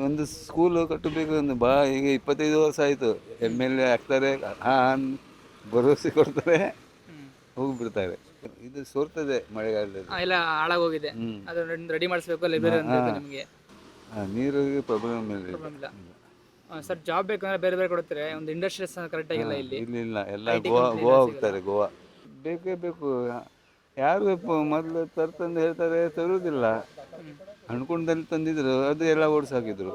ಒಂದು ಸ್ಕೂಲು ಕಟ್ಟಬೇಕು ಅಂದ್ರೆ ಬಾ ಈಗ ಇಪ್ಪತ್ತೈದು ವರ್ಷ ಆಯಿತು. ಎಂ ಎಲ್ ಎ ಆಗ್ತಾರೆ ಹಾಂ ಭರವಸೆ ಕೊಡ್ತಾರೆ ಹೋಗಿಬಿಡ್ತಾರೆ. ಇದು ಸೋರ್ತದೆ ಮಳೆಗಾಲದಲ್ಲಿ. ಎಲ್ಲ ಹಾಳಾಗೋಗಿದೆ. ಅದನ್ನ ರೆಡಿ ಮಾಡಿಸ್ಬೇಕು ಲೈಬ್ರರಿ ನಿಮಗೆ? ಆ, ನೀರಿಗೆ ಪ್ರಾಬ್ಲಮ್ ಇಲ್ಲ ಸರ್ ಜಾಬ್ ಬೇಕಂದ್ರೆ ಬೇರೆ ಬೇರೆ ಕೊಡ್ತಾರೆ? ಒಂದು ಇಂಡಸ್ಟ್ರೀಸ್ ಕರೆಕ್ಟ್ ಆಗಿಲ್ಲ ಇಲ್ಲಿ ಇಲ್ಲ? ಎಲ್ಲ ಗೋವಾ ಗೋವಾ ಹೋಗ್ತಾರೆ ಗೋವಾ. ಬೇಕೇ ಬೇಕು. ಯಾರು ಮೊದಲು ತರ್ತಂದು ಹೇಳ್ತಾರೆ ತರುವುದಿಲ್ಲ ಅನ್ಕೊಂಡಲ್ಲಿ ತಂದಿದ್ರು ಅದು ಎಲ್ಲ ಓಡಿಸಾಕಿದ್ರು.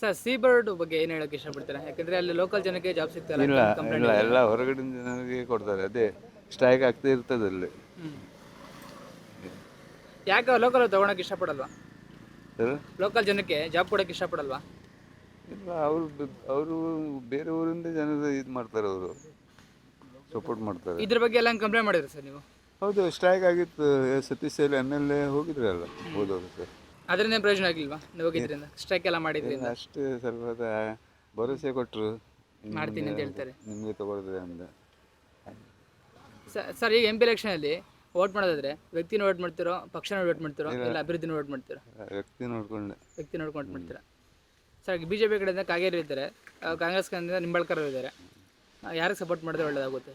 ಸರ್ ಸೀ ಬರ್ಡ್ ಬಗ್ಗೆ ಏನು ಹೇಳಕ್ಕೆ ಇಷ್ಟಪಡ್ತಾರೆ? ಯಾಕಂದ್ರೆ ಅಲ್ಲಿ ಲೋಕಲ್ ಜನಕ್ಕೆ ಜಾಬ್ ಸಿಗ್ತಾರೆ ಇಲ್ಲ ಇಲ್ಲ ಎಲ್ಲ ಹೊರಗಡೆ ಜನರಿಗೆ ಕೊಡ್ತಾರೆ ಅದೇ ಸ್ಟ್ರೈಕ್ ಆಗ್ತಾ ಇರ್ತದೆ ಅಲ್ಲಿ. ಯಾಕೆ ಲೋಕಲ್ ತಗೊಳಕ್ಕೆ ಇಷ್ಟಪಡಲ್ವಾ? ಲೋಕಲ್ ಜನಕ್ಕೆ ಜಾಬ್ ಕೊಡಕ್ಕೆ ಇಷ್ಟಪಡಲ್ವಾ? ಇಲ್ಲ ಅವರು ಅವರು ಬೇರೆ ಊರಿಂದ ಜನರು ಇದು ಮಾಡ್ತಾರೆ ಅವರು. ಸಪೋರ್ಟ್ ಮಾಡ್ತಾರೆ. ಇದ್ರ ಬಗ್ಗೆ ಎಲ್ಲ ಕಂಪ್ಲೇಂಟ್ ಮಾಡಿದ್ರಿ ಸರ್ ನೀವು? ಹೌದು ಸ್ಟ್ರೈಕ್ ಆಗಿತ್ತು. Satish L M L A ಹೋಗಿದ್ರಲ್ಲ ಹೋದವರು ಸರ್. ಅದರಿಂದ ಪ್ರಯೋಜನ ಆಗಿಲ್ವಾ ನೀವು ಹೋಗಿದ್ರಿಂದ? ಸ್ಟ್ರೈಕ್ ಎಲ್ಲ ಮಾಡಿದ್ರಿಂದ? ಅಷ್ಟು ಸ್ವಲ್ಪ ಭರವಸೆ ಕೊಟ್ಟರು ಮಾಡ್ತೀನಿ ಅಂತ ಹೇಳ್ತಾರೆ. ನಿಮಗೆ ತಗೊಳ್ತದೆ ಅಂತ. ಸ- ಸರ್ ಈಗ ಎಂ ಪಿ ಎಲೆಕ್ಷನಲ್ಲಿ ವೋಟ್ ಮಾಡೋದಾದ್ರೆ ವ್ಯಕ್ತಿನ ವೋಟ್ ಮಾಡ್ತಿರೋ ಪಕ್ಷನ ವೋಟ್ ಮಾಡ್ತಿರೋ ಇಲ್ಲ. ಅಭಿವೃದ್ಧಿನ ವೋಟ್ ಮಾಡ್ತಿರೋ? ವ್ಯಕ್ತಿ ನೋಡ್ಕೊಂಡೆ. ವ್ಯಕ್ತಿ ನೋಡ್ಕೊಂಡು ಮಾಡ್ತೀರಾ? ಸರ್ ಬಿ ಜೆ ಪಿ ಕಡೆಯಿಂದ ಕಾಗೇರಿ ಇದ್ದಾರೆ ಆ, ಕಾಂಗ್ರೆಸ್ ಕಡೆಯಿಂದ ನಿಂಬಳ್ಕರ್ ಇದ್ದಾರೆ ಯಾರಿಗೆ ಸಪೋರ್ಟ್ ಮಾಡಿದ್ರೆ ಒಳ್ಳೇದಾಗುತ್ತೆ?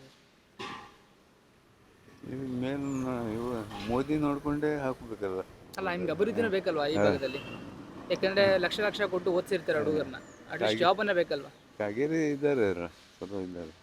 ಮೇನ್ ಇವ ಮೋದಿ ನೋಡ್ಕೊಂಡೇ ಹಾಕ್ಬೇಕಲ್ಲ. ಅಲ್ಲ ನಿಮ್ಗೆ ಅಭಿವೃದ್ಧಿನೂ ಬೇಕಲ್ವಾ ಈ ಭಾಗದಲ್ಲಿ? ಯಾಕಂದ್ರೆ ಲಕ್ಷ ಲಕ್ಷ ಕೊಟ್ಟು ಓದಿಸಿರ್ತಾರೆ ಹುಡುಗರನ್ನ. ಅಟ್ಲೀಸ್ಟ್ ಜಾಬ್ ಅನ್ನೇ ಬೇಕಲ್ವಾ? ಕಾಗೇರಿ ಇದ್ದಾರೆ ಅವ್ರು, ಸ್ವಲ್ಪ ಇದ್ದಾರೆ.